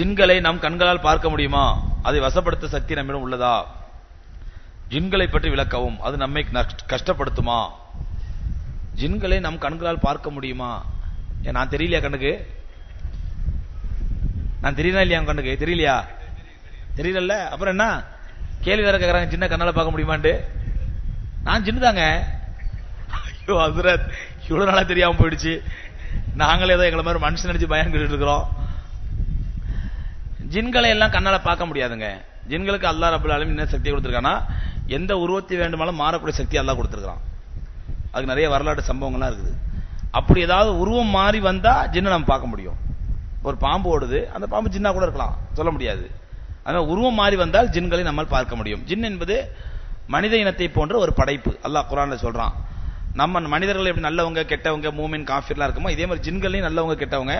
ஜின்களை நம் கண்களால் பார்க்க முடியுமா? அதை வசப்படுத்த சக்தி நம்மிடம் உள்ளதா? ஜின்களை பற்றி விளக்கவும். அது நம்மை கஷ்டப்படுத்துமா? ஜின்களை நம் கண்களால் பார்க்க முடியுமா? ஏன் நான் தெரியலையா கண்ணுக்கு? நான் தெரியல இல்லையா உன் கண்ணுக்கு? தெரியலையா? தெரியல அப்புறம் என்ன? கேள்வி வேற கேட்கறாங்க சின்ன கண்ணால பார்க்க முடியுமான்ட்டு. நான் சின்னதாங்க ஐயோ அசுரத் இவ்வளவு நாளா தெரியாம போயிடுச்சு. நாங்களே ஏதோ எங்களை மாதிரி மனுஷன் நினைச்சு பயம் இருக்கிறோம். ஜின்களை எல்லாம் கண்ணால பார்க்க முடியாதுங்க. ஜின்களுக்கு அல்லாஹ் ரபுல் ஆலமீன் என்ன சக்தி கொடுத்துருக்கான்னா எந்த உருவத்தை வேண்டுமானாலும் மாறக்கூடிய சக்தி அல்லா கொடுத்துருக்கான் அதுக்கு நிறைய வரலாற்று சம்பவங்கள்லாம் இருக்குது. அப்படி ஏதாவது உருவம் மாறி வந்தா ஜின்னை நம்ம பார்க்க முடியும். ஒரு பாம்பு ஓடுது அந்த பாம்பு ஜின்னா கூட இருக்கலாம் சொல்ல முடியாது. அதனால் உருவம் மாறி வந்தால் ஜின்களை நம்மால் பார்க்க முடியும். ஜின் என்பது மனித இனத்தை போன்ற ஒரு படைப்பு. அல்லாஹ் குரானில் சொல்றான் நம்ம மனிதர்கள் எப்படி நல்லவங்க கெட்டவங்க மூமின் காஃபிர்லாம் இருக்குமோ இதே மாதிரி ஜின்கள்லையும் நல்லவங்க கெட்டவங்க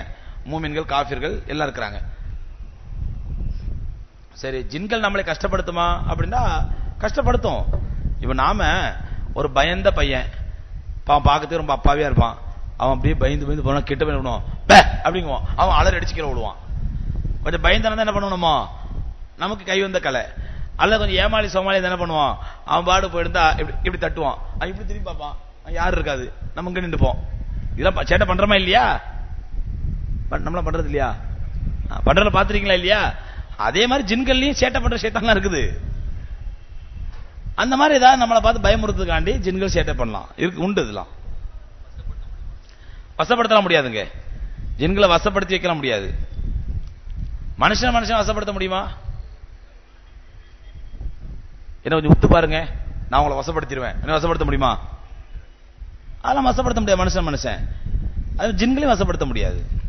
மூமின்கள் காஃபிர்கள் எல்லாம் இருக்கிறாங்க. சரி ஜின்கள் நம்மளை கஷ்டப்படுத்துமா? அப்படின்னா கஷ்டப்படுத்தும். இப்ப நாம ஒரு பயந்த பையன். பாவன் பார்க்கறதுக்கு ரொம்ப அப்பாவியா இருப்பான். அவன் அப்படியே பயந்து பயந்து போனா கிட்ட போய் விடுவான். பே! அப்படிங்குவான். அவன் அலர் அடிச்சு கீழே விடுவான். கொஞ்சம் பயந்தானதான் என்ன பண்ணணுமோ? நமக்கு கை வந்த கலை. அல்ல கொஞ்சம் ஏமாளி சோமாளி என்ன பண்ணுவான்? அவன் பாடு போயிருந்தா இப்படி இப்படி தட்டுவான். அவன் இப்படி திரும்பி பார்ப்பான். அவன் இருக்காது. நம்ம இங்க நின்றுப்போம். இதெல்லாம் சேட்டை பண்றோமா இல்லையா? பண்- நம்மள பண்றது இல்லையா? ஆ, பண்றத பாத்திருக்கீங்களா இல்லையா? அதே மாதிரி ஜின்கள்லயும் சேட்டை பண்ற சேட்டம்லாம் இருக்குது. அந்த மாதிரி ஏதாவது நம்மளை பார்த்து பயமுறுத்துக்காண்டி ஜின்கள் சேட்டை பண்ணலாம். இருக்கு உண்டு இதெல்லாம். வசப்படுத்தலாம் முடியாதுங்க. ஜின்களை வசப்படுத்தி வைக்கலாம் முடியாது. மனுஷன் மனுஷன் வசப்படுத்த முடியுமா? என்ன கொஞ்சம் உத்து பாருங்க. நான் உங்களை வசப்படுத்திடுவேன். என்ன வசப்படுத்த முடியுமா? அதெல்லாம் வசப்படுத்த முடியாது. மனுஷன் மனுஷன். அது ஜின்களையும் வசப்படுத்த முடியாது.